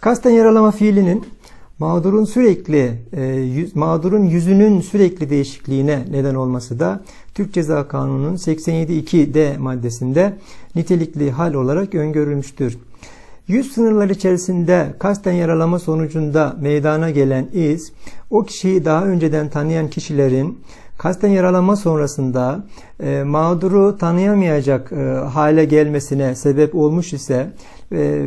Kasten yaralama fiilinin mağdurun sürekli e, mağdurun yüzünün sürekli değişikliğine neden olması da Türk Ceza Kanunu'nun 87.2d maddesinde nitelikli hal olarak öngörülmüştür. Yüz sınırları içerisinde kasten yaralama sonucunda meydana gelen iz, o kişiyi daha önceden tanıyan kişilerin kasten yaralama sonrasında e, mağduru tanıyamayacak e, hale gelmesine sebep olmuş ise e,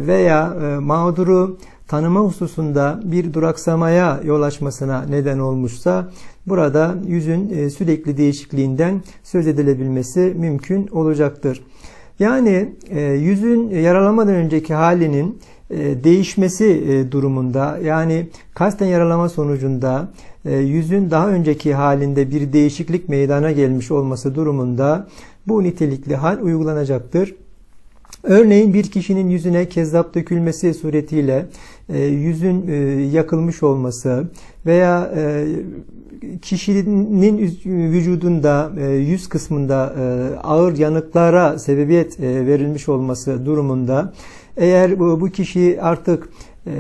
veya e, mağduru tanıma hususunda bir duraksamaya yol açmasına neden olmuşsa burada yüzün e, sürekli değişikliğinden söz edilebilmesi mümkün olacaktır. Yani e, yüzün yaralamadan önceki halinin değişmesi e, durumunda yani kasten yaralama sonucunda e, yüzün daha önceki halinde bir değişiklik meydana gelmiş olması durumunda bu nitelikli hal uygulanacaktır. Örneğin bir kişinin yüzüne kezzap dökülmesi suretiyle e, yüzün e, yakılmış olması veya e, kişinin vücudunda e, yüz kısmında e, ağır yanıklara sebebiyet e, verilmiş olması durumunda eğer bu, bu kişi artık e,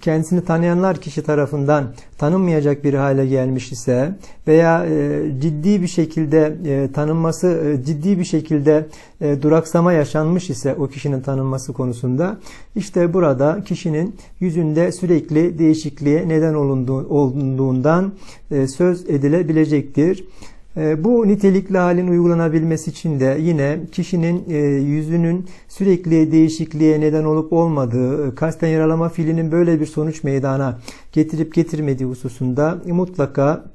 kendisini tanıyanlar kişi tarafından tanınmayacak bir hale gelmiş ise veya e, ciddi bir şekilde e, tanınması ciddi bir şekilde duraksama yaşanmış ise o kişinin tanınması konusunda işte burada kişinin yüzünde sürekli değişikliğe neden olunduğundan söz edilebilecektir. E, bu nitelikli halin uygulanabilmesi için de yine kişinin e, yüzünün sürekli değişikliğe neden olup olmadığı, e, kasten yaralama fiilinin böyle bir sonuç meydana getirip getirmediği hususunda mutlaka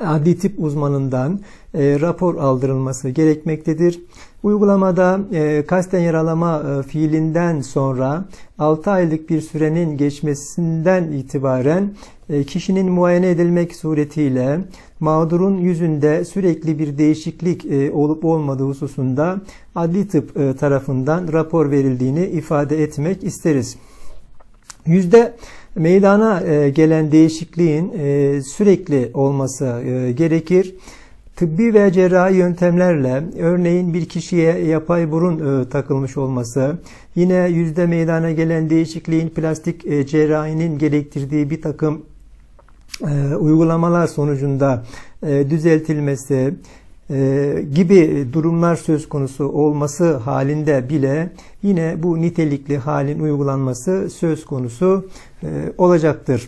adli tip uzmanından e, rapor aldırılması gerekmektedir. Uygulamada e, kasten yaralama e, fiilinden sonra 6 aylık bir sürenin geçmesinden itibaren e, kişinin muayene edilmek suretiyle mağdurun yüzünde sürekli bir değişiklik e, olup olmadığı hususunda adli tıp e, tarafından rapor verildiğini ifade etmek isteriz. Yüzde meydana e, gelen değişikliğin e, sürekli olması e, gerekir. Tıbbi ve cerrahi yöntemlerle örneğin bir kişiye yapay burun takılmış olması, yine yüzde meydana gelen değişikliğin plastik cerrahinin gerektirdiği bir takım uygulamalar sonucunda düzeltilmesi, gibi durumlar söz konusu olması halinde bile yine bu nitelikli halin uygulanması söz konusu olacaktır.